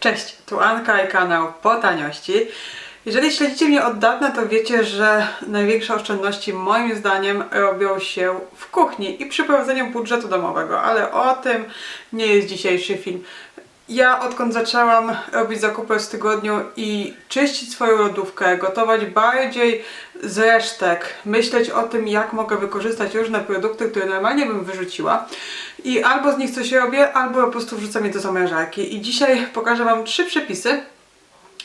Cześć, tu Anka i kanał Po Taniości. Jeżeli śledzicie mnie od dawna, to wiecie, że największe oszczędności moim zdaniem robią się w kuchni i przy prowadzeniu budżetu domowego, ale o tym nie jest dzisiejszy film. Ja odkąd zaczęłam robić zakupy w tygodniu i czyścić swoją lodówkę, gotować bardziej z resztek, myśleć o tym, jak mogę wykorzystać różne produkty, które normalnie bym wyrzuciła i albo z nich coś robię, albo po prostu wrzucam je do zamrażarki. I dzisiaj pokażę Wam trzy przepisy,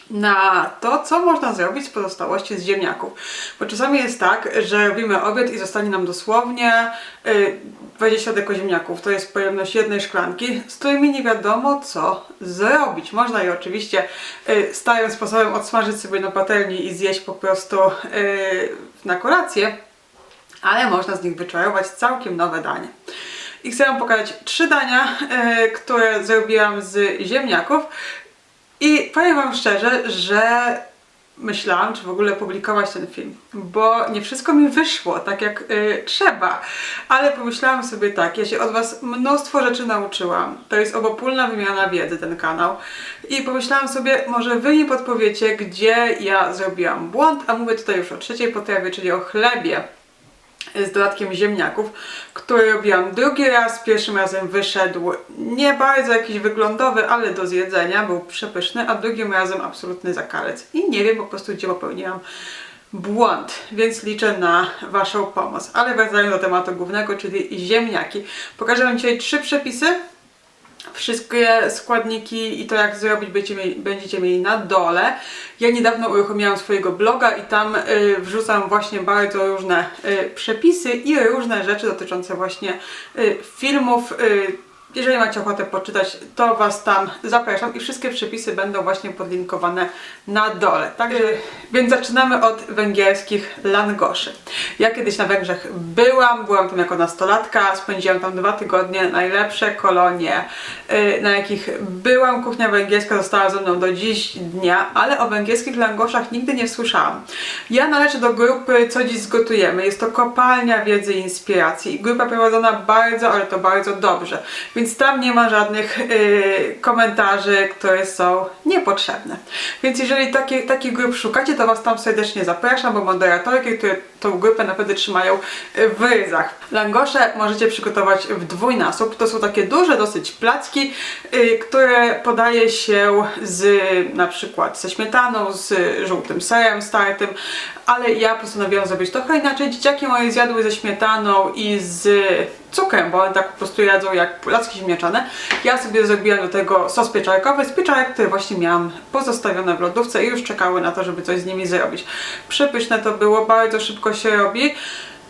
na to, co można zrobić z pozostałości z ziemniaków. Bo czasami jest tak, że robimy obiad i zostanie nam dosłownie y, 20 deko ziemniaków. To jest pojemność jednej szklanki, z którymi nie wiadomo co zrobić. Można je oczywiście y, starym sposobem odsmażyć sobie na patelni i zjeść po prostu y, na kolację, ale można z nich wyczarować całkiem nowe danie. I chcę Wam pokazać trzy dania, y, które zrobiłam z ziemniaków. I powiem Wam szczerze, że myślałam, czy w ogóle publikować ten film, bo nie wszystko mi wyszło tak jak y, trzeba, ale pomyślałam sobie tak, ja się od Was mnóstwo rzeczy nauczyłam, to jest obopólna wymiana wiedzy ten kanał. I pomyślałam sobie, może Wy mi podpowiecie, gdzie ja zrobiłam błąd, a mówię tutaj już o trzeciej potrawie, czyli o chlebie z dodatkiem ziemniaków, który robiłam drugi raz. Pierwszym razem wyszedł nie bardzo jakiś wyglądowy, ale do zjedzenia, był przepyszny, a drugim razem absolutny zakalec. I nie wiem po prostu, gdzie popełniłam błąd, więc liczę na Waszą pomoc. Ale wracając do tematu głównego, czyli ziemniaki. Pokażę Wam dzisiaj trzy przepisy, Wszystkie składniki i to jak zrobić będziecie mieli, będziecie mieli na dole. Ja niedawno uruchomiłam swojego bloga i tam y, wrzucam właśnie bardzo różne y, przepisy i różne rzeczy dotyczące właśnie y, filmów. Jeżeli macie ochotę poczytać, to Was tam zapraszam i wszystkie przepisy będą właśnie podlinkowane na dole. Także, więc zaczynamy od węgierskich langoszy. Ja kiedyś na Węgrzech byłam, byłam tam jako nastolatka, spędziłam tam dwa tygodnie, najlepsze kolonie, yy, na jakich byłam. Kuchnia węgierska została ze mną do dziś dnia, ale o węgierskich langoszach nigdy nie słyszałam. Ja należę do grupy Co dziś zgotujemy. Jest to kopalnia wiedzy i inspiracji. Grupa prowadzona bardzo, ale to bardzo dobrze. Więc więc tam nie ma żadnych yy, komentarzy, które są niepotrzebne. Więc jeżeli takie, takich grup szukacie, to Was tam serdecznie zapraszam, bo moderatorki, które tą grupę naprawdę trzymają w ryzach. Langosze możecie przygotować w dwójnasób. To są takie duże dosyć placki, yy, które podaje się z na przykład ze śmietaną, z żółtym serem startym, ale ja postanowiłam zrobić trochę inaczej. Dzieciaki moje zjadły ze śmietaną i z cukrem, bo one tak po prostu jadzą jak placki ziemniaczane. Ja sobie zrobiłam do tego sos pieczarkowy z pieczarek, które właśnie miałam pozostawione w lodówce i już czekały na to, żeby coś z nimi zrobić. Przepyszne to było, bardzo szybko się robi.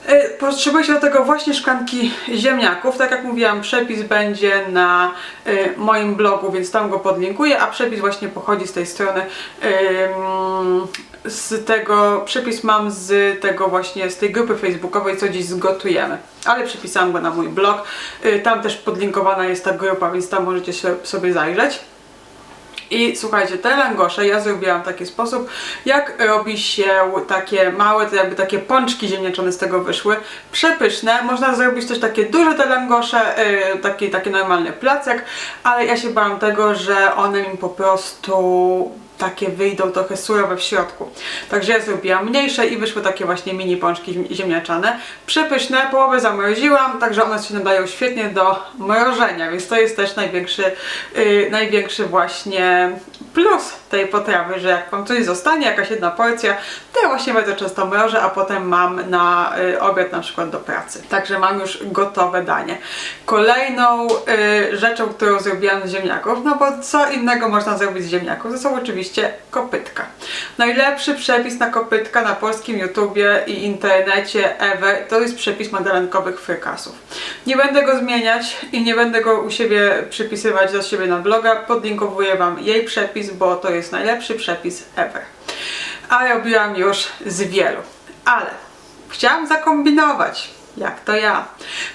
E, Potrzebujecie do tego właśnie szklanki ziemniaków. Tak jak mówiłam, przepis będzie na y, moim blogu, więc tam go podlinkuję, a przepis właśnie pochodzi z tej strony. Y, z tego przepis mam z tego właśnie z tej grupy facebookowej, co dziś zgotujemy. Ale przepisałam go na mój blog. Tam też podlinkowana jest ta grupa, więc tam możecie sobie zajrzeć. I słuchajcie, te langosze ja zrobiłam w taki sposób, jak robi się takie małe, to jakby takie pączki ziemniaczane z tego wyszły. Przepyszne. Można zrobić też takie duże te langosze, yy, taki, taki normalny placek, ale ja się bałam tego, że one mi po prostu takie wyjdą trochę surowe w środku. Także ja zrobiłam mniejsze i wyszły takie właśnie mini pączki ziemniaczane. Przepyszne, połowę zamroziłam, także one się nadają świetnie do mrożenia, więc to jest też największy, yy, największy właśnie plus tej potrawy, że jak Wam coś zostanie, jakaś jedna porcja, to ja właśnie bardzo często mrożę, a potem mam na y, obiad na przykład do pracy. Także mam już gotowe danie. Kolejną y, rzeczą, którą zrobiłam z ziemniaków, no bo co innego można zrobić z ziemniaków, to są oczywiście kopytka. Najlepszy przepis na kopytka na polskim YouTubie i internecie ever to jest przepis madalenkowych frykasów. Nie będę go zmieniać i nie będę go u siebie przypisywać do siebie na bloga, podlinkowuję Wam jej przepis, bo to jest najlepszy przepis ever. A robiłam już z wielu. Ale chciałam zakombinować jak to ja.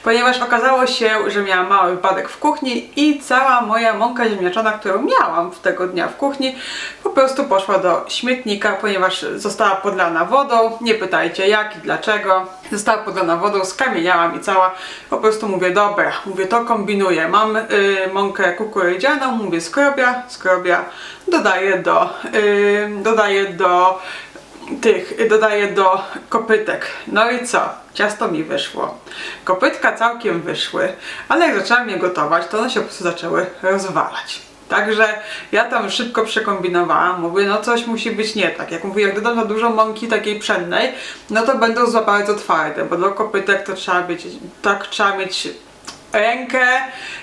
Ponieważ okazało się, że miałam mały wypadek w kuchni i cała moja mąka ziemniaczana, którą miałam w tego dnia w kuchni, po prostu poszła do śmietnika, ponieważ została podlana wodą. Nie pytajcie jak i dlaczego. Została podlana wodą, skamieniała mi cała. Po prostu mówię, dobra, mówię, to kombinuję. Mam y, mąkę kukurydzianą, mówię, skrobia, skrobia, dodaję do, y, dodaję do tych dodaję do kopytek. No i co? Ciasto mi wyszło. Kopytka całkiem wyszły, ale jak zaczęłam je gotować, to one się po prostu zaczęły rozwalać. Także ja tam szybko przekombinowałam, mówię, no coś musi być nie tak. Jak mówię, jak dodam za dużo mąki takiej pszennej, no to będą za bardzo twarde, bo do kopytek to trzeba być, tak trzeba mieć rękę,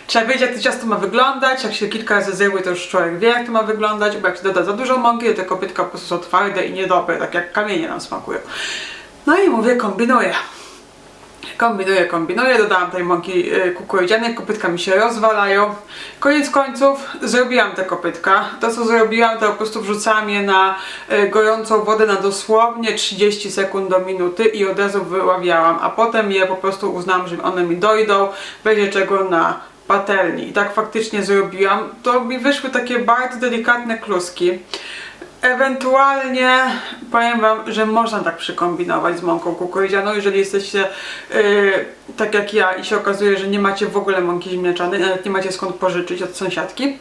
trzeba wiedzieć jak to ciasto ma wyglądać, jak się kilka razy zjadły to już człowiek wie jak to ma wyglądać, bo jak się doda za dużo mąki, to te kopytka po prostu są twarde i niedobre, tak jak kamienie nam smakują. No i mówię, kombinuję. Kombinuję, kombinuję, dodałam tej mąki y, kukurydzianej, kopytka mi się rozwalają. Koniec końców zrobiłam te kopytka. To co zrobiłam, to po prostu wrzucałam je na y, gorącą wodę na dosłownie 30 sekund do minuty i od razu wyławiałam, a potem je po prostu uznałam, że one mi dojdą, będzie czego na patelni. I tak faktycznie zrobiłam. To mi wyszły takie bardzo delikatne kluski. Ewentualnie powiem Wam, że można tak przykombinować z mąką kukurydzianą, jeżeli jesteście yy, tak jak ja i się okazuje, że nie macie w ogóle mąki ziemniaczanej, nawet nie macie skąd pożyczyć od sąsiadki.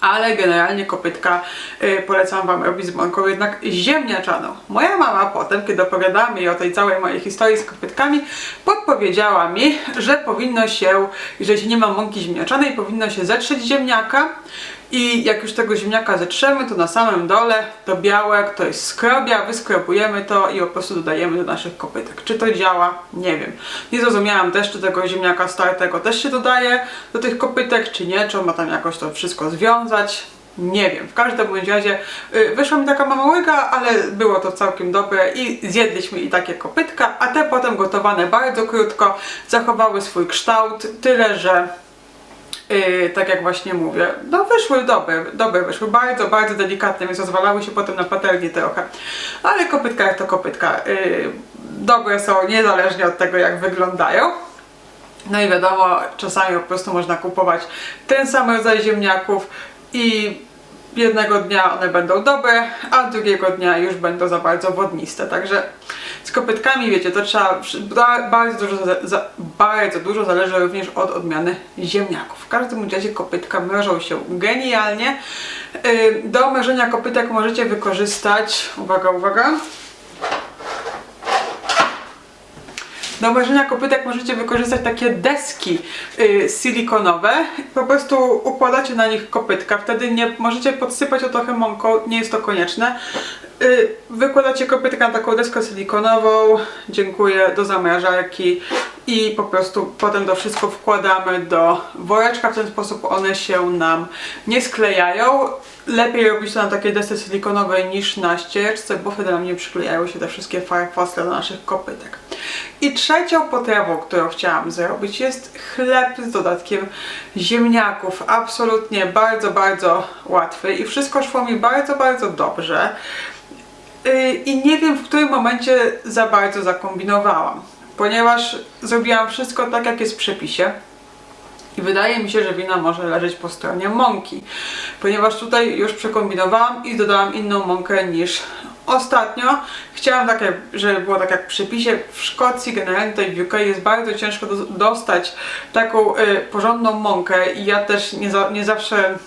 Ale generalnie kopytka yy, polecam Wam robić z mąką jednak ziemniaczaną. Moja mama potem, kiedy opowiadała mi o tej całej mojej historii z kopytkami, podpowiedziała mi, że powinno się, jeżeli nie ma mąki ziemniaczanej, powinno się zetrzeć ziemniaka i jak już tego ziemniaka zetrzemy, to na samym dole to białek, to jest skrobia, wyskrobujemy to i po prostu dodajemy do naszych kopytek. Czy to działa? Nie wiem. Nie zrozumiałam też, czy tego ziemniaka startego też się dodaje do tych kopytek, czy nie, czy on ma tam jakoś to wszystko związać. Nie wiem, w każdym bądź razie y, wyszła mi taka mała łyga, ale było to całkiem dobre i zjedliśmy i takie kopytka, a te potem gotowane bardzo krótko, zachowały swój kształt, tyle że Yy, tak jak właśnie mówię, no wyszły dobre, dobre wyszły, bardzo, bardzo delikatne, więc rozwalały się potem na patelni trochę. Ale kopytka jak to kopytka, yy, dobre są niezależnie od tego jak wyglądają. No i wiadomo, czasami po prostu można kupować ten sam rodzaj ziemniaków i jednego dnia one będą dobre, a drugiego dnia już będą za bardzo wodniste. Także z kopytkami, wiecie, to trzeba bardzo dużo, za, bardzo dużo zależy również od odmiany ziemniaków. W każdym razie kopytka mrożą się genialnie. Yy, do mrożenia kopytek możecie wykorzystać, uwaga, uwaga, Do mrożenia kopytek możecie wykorzystać takie deski y, silikonowe. Po prostu układacie na nich kopytka. Wtedy nie możecie podsypać o trochę mąką, nie jest to konieczne. Y, wykładacie kopytka na taką deskę silikonową. Dziękuję do zamrażarki i po prostu potem to wszystko wkładamy do woreczka. W ten sposób one się nam nie sklejają. Lepiej robić to na takiej desce silikonowej niż na ściereczce, bo wtedy nam nie przyklejają się te wszystkie farfosle do naszych kopytek. I trzecią potrawą, którą chciałam zrobić jest chleb z dodatkiem ziemniaków. Absolutnie bardzo, bardzo łatwy i wszystko szło mi bardzo, bardzo dobrze. Yy, I nie wiem w którym momencie za bardzo zakombinowałam, ponieważ zrobiłam wszystko tak jak jest w przepisie. I wydaje mi się, że wina może leżeć po stronie mąki, ponieważ tutaj już przekombinowałam i dodałam inną mąkę niż ostatnio. Chciałam tak, żeby było tak jak w przepisie. W Szkocji, generalnie tutaj w UK jest bardzo ciężko do, dostać taką y, porządną mąkę i ja też nie, za, nie zawsze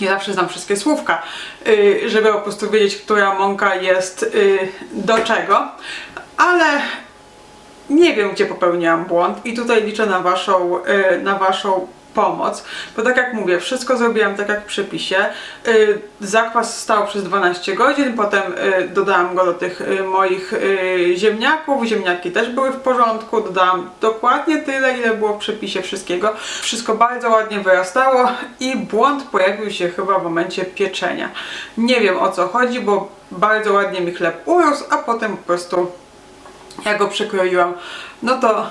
nie zawsze znam wszystkie słówka, y, żeby po prostu wiedzieć, która mąka jest y, do czego, ale nie wiem, gdzie popełniłam błąd i tutaj liczę na waszą, y, na waszą pomoc, bo tak jak mówię, wszystko zrobiłam tak jak w przepisie. Y, zakwas stał przez 12 godzin, potem y, dodałam go do tych moich ziemniaków, ziemniaki też były w porządku, dodałam dokładnie tyle, ile było w przepisie wszystkiego. Wszystko bardzo ładnie wyrastało i błąd pojawił się chyba w momencie pieczenia. Nie wiem o co chodzi, bo bardzo ładnie mi chleb urósł, a potem po prostu jak go przekroiłam, no to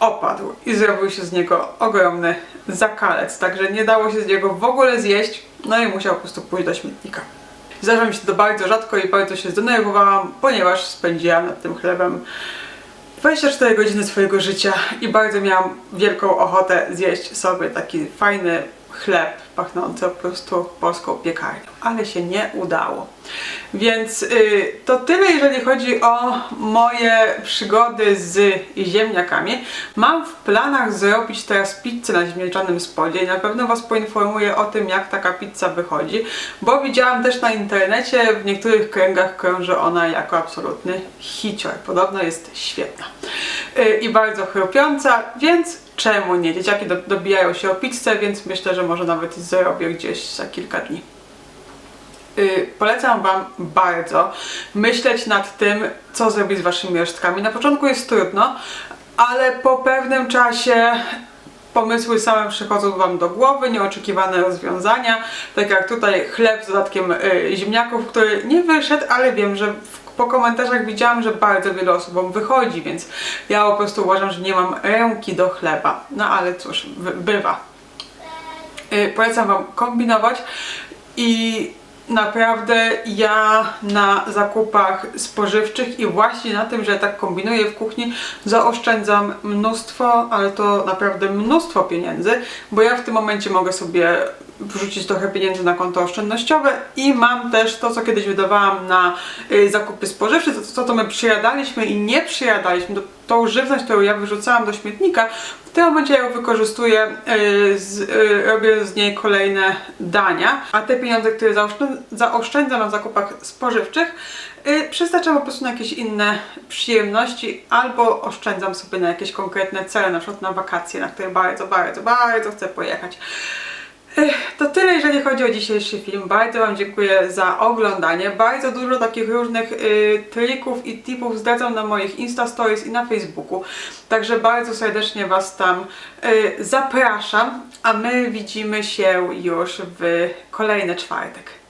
opadł i zrobił się z niego ogromny zakalec, także nie dało się z niego w ogóle zjeść, no i musiał po prostu pójść do śmietnika. Zdarza mi się to bardzo rzadko i bardzo się zdenerwowałam, ponieważ spędziłam nad tym chlebem 24 godziny swojego życia i bardzo miałam wielką ochotę zjeść sobie taki fajny chleb pachnący po prostu polską piekarnią, ale się nie udało. Więc y, to tyle, jeżeli chodzi o moje przygody z ziemniakami. Mam w planach zrobić teraz pizzę na ziemniaczanym spodzie i na pewno Was poinformuję o tym, jak taka pizza wychodzi, bo widziałam też na internecie, w niektórych kręgach krąży ona jako absolutny hicior. Podobno jest świetna y, i bardzo chrupiąca, więc czemu nie? Dzieciaki do, dobijają się o pizzę, więc myślę, że może nawet zrobię gdzieś za kilka dni. Y, polecam Wam bardzo myśleć nad tym, co zrobić z Waszymi resztkami. Na początku jest trudno, ale po pewnym czasie pomysły same przychodzą Wam do głowy, nieoczekiwane rozwiązania, tak jak tutaj chleb z dodatkiem y, ziemniaków, który nie wyszedł, ale wiem, że w, po komentarzach widziałam, że bardzo wiele osobom wychodzi, więc ja po prostu uważam, że nie mam ręki do chleba. No ale cóż, bywa. Y, polecam Wam kombinować i naprawdę ja na zakupach spożywczych i właśnie na tym, że tak kombinuję w kuchni, zaoszczędzam mnóstwo, ale to naprawdę mnóstwo pieniędzy, bo ja w tym momencie mogę sobie wrzucić trochę pieniędzy na konto oszczędnościowe i mam też to, co kiedyś wydawałam na y, zakupy spożywcze, to, to, to my przyjadaliśmy i nie przyjadaliśmy, tą żywność, którą ja wyrzucałam do śmietnika, w tym momencie ją wykorzystuję, y, z, y, robię z niej kolejne dania, a te pieniądze, które zaoszczę- zaoszczędzam na zakupach spożywczych, y, przeznaczam po prostu na jakieś inne przyjemności albo oszczędzam sobie na jakieś konkretne cele, na przykład na wakacje, na które bardzo, bardzo, bardzo chcę pojechać. To tyle, jeżeli chodzi o dzisiejszy film. Bardzo Wam dziękuję za oglądanie. Bardzo dużo takich różnych y, trików i tipów zdradzam na moich Insta Stories i na Facebooku. Także bardzo serdecznie Was tam y, zapraszam, a my widzimy się już w kolejny czwartek.